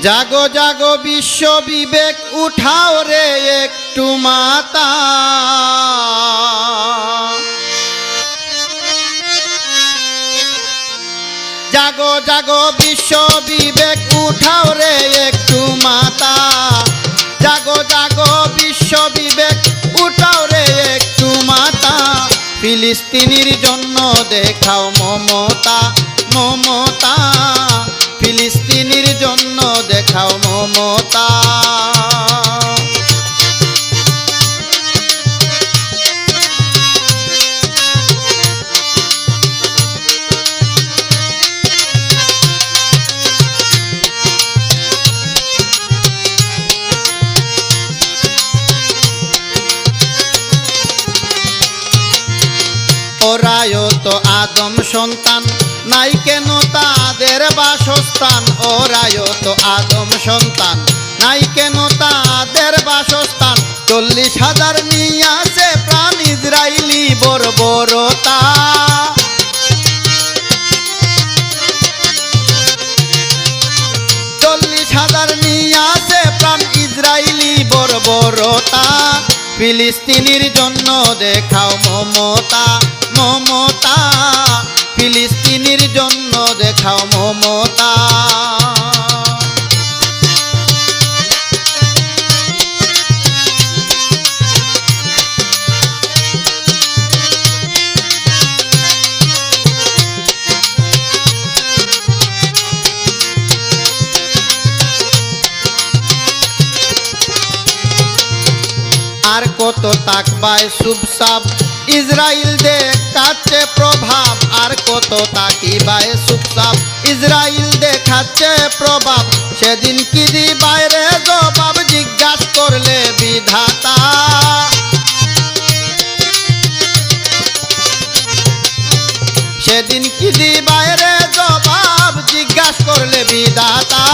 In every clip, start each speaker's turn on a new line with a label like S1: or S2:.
S1: জাগো জাগো, বিশ্ব বিবেক, উঠাও রে একটু মাতা। জাগো জাগো, বিশ্ব বিবেক, উঠাও রে একটু মাতা। জাগো জাগো, বিশ্ব বিবেক, উঠাও রে একটু মাতা। ফিলিস্তিনির জন্য দেখাও মমতা মমতা। মমতা ওরায়ও আদম সন্তান নাই কেন তাদের বাসস্থান? ওরায়ও তো আদম সন্তান। নাই কেন তাদের বাসস্থান? চল্লিশ হাজার নিয়ে আছে প্রাণ ইসরায়েলি বর্বরতা। চল্লিশ হাজার ফিলিস্তিনির জন্য দেখাও মমতা। দেখাও মমতা। আর কত তাকবায় সুবসাব ইসরায়েল দেখাচ্ছে প্রভাব। দেখাচ্ছে প্রভাব। সেদিন কি দি বাইরে জবাব? জিজ্ঞাসা করলে বিধাতা। সেদিন কি দি বাইরে জবাব? জিজ্ঞাসা করলে বিধাতা।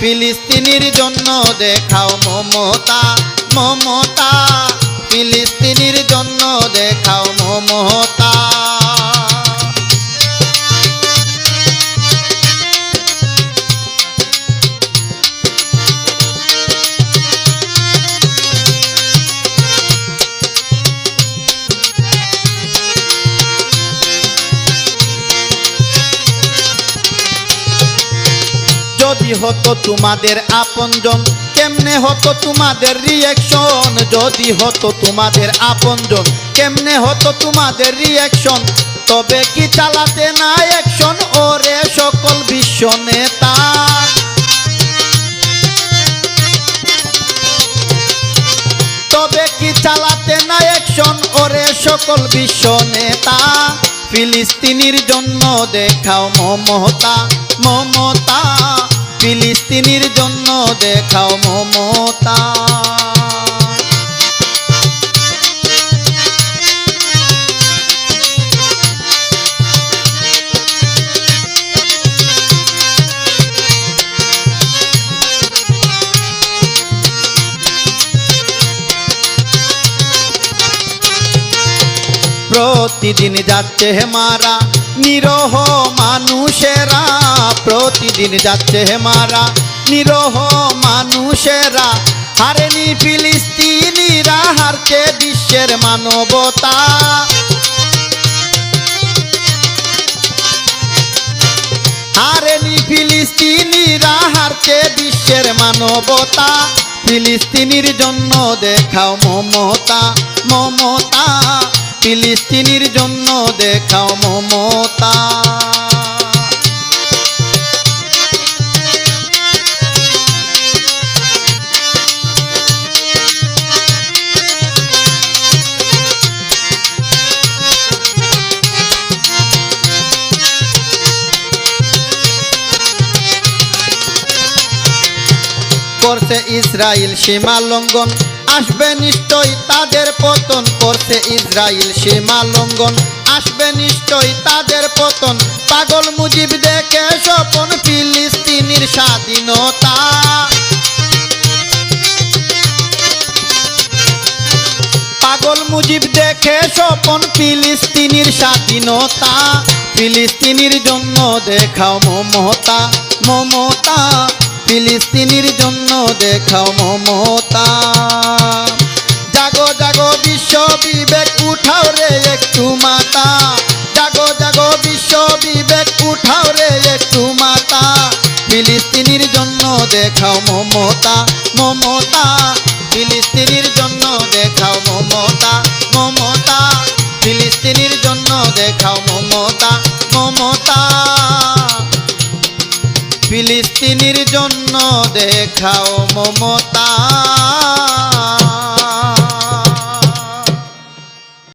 S1: ফিলিস্তিনির জন্য দেখাও মমতা মমতা। ফিলিস্তিনির জন্য দেখাও মমতা। হতো তোমাদের আপনজন, কেমনে হতো তোমাদের রিয়াকশন যদি হতো তোমাদের আপনজন, কেমনে হতো তোমাদের রিয়াকশন তবে কি চালাতে না অ্যাকশন ওরে সকল বিশ্ব নেতা। তবে কি চালাতে না অ্যাকশন ওরে সকল বিশ্ব নেতা। ফিলিস্তিনির জন্য দেখাও মমতা মমতা। ফিলিস্তিনির জন্য দেখাও মমতা। প্রতিদিন যাচ্ছে মারা নিরহ মানুষেরা, প্রতিদিন যাচ্ছে মারা। নিরহ মানুষেরা, হারেনি ফিলিস্তিনিরা, হারছে বিশ্বের মানবতা। হারেনি ফিলিস্তিনিরা, হারছে বিশ্বের মানবতা। ফিলিস্তিনির জন্য দেখাও মমতা মমতা। ফিলিস্তিনির জন্য দেখাও মমতা। করছে ইসরায়েল সীমা লঙ্ঘন আসবে নিশ্চয় তাদের পতন করছে ইসরায়েল সীমা লঙ্ঘন। আসবে নিশ্চয় তাদের পতন। পাগল মুজিব দেখে স্বপন ফিলিস্তিনির স্বাধীনতা। পাগল মুজিব দেখে স্বপন ফিলিস্তিনির স্বাধীনতা। ফিলিস্তিনির জন্য দেখাও মমতা মমতা। ফিলিস্তিনির জন্য দেখাও মমতা। জাগো জাগো, বিশ্ব বিবেক, উঠাও রে একটু মাতা জাগো জাগো, বিশ্ব বিবেক, উঠাও রে একটু মাতা ফিলিস্তিনির জন্য দেখাও মমতা মমতা। ফিলিস্তিনির জন্য দেখাও মমতা মমতা। ফিলিস্তিনির জন্য দেখাও মমতা মমতা। ফিলিস্তিনির জন্য দেখাও মমতা।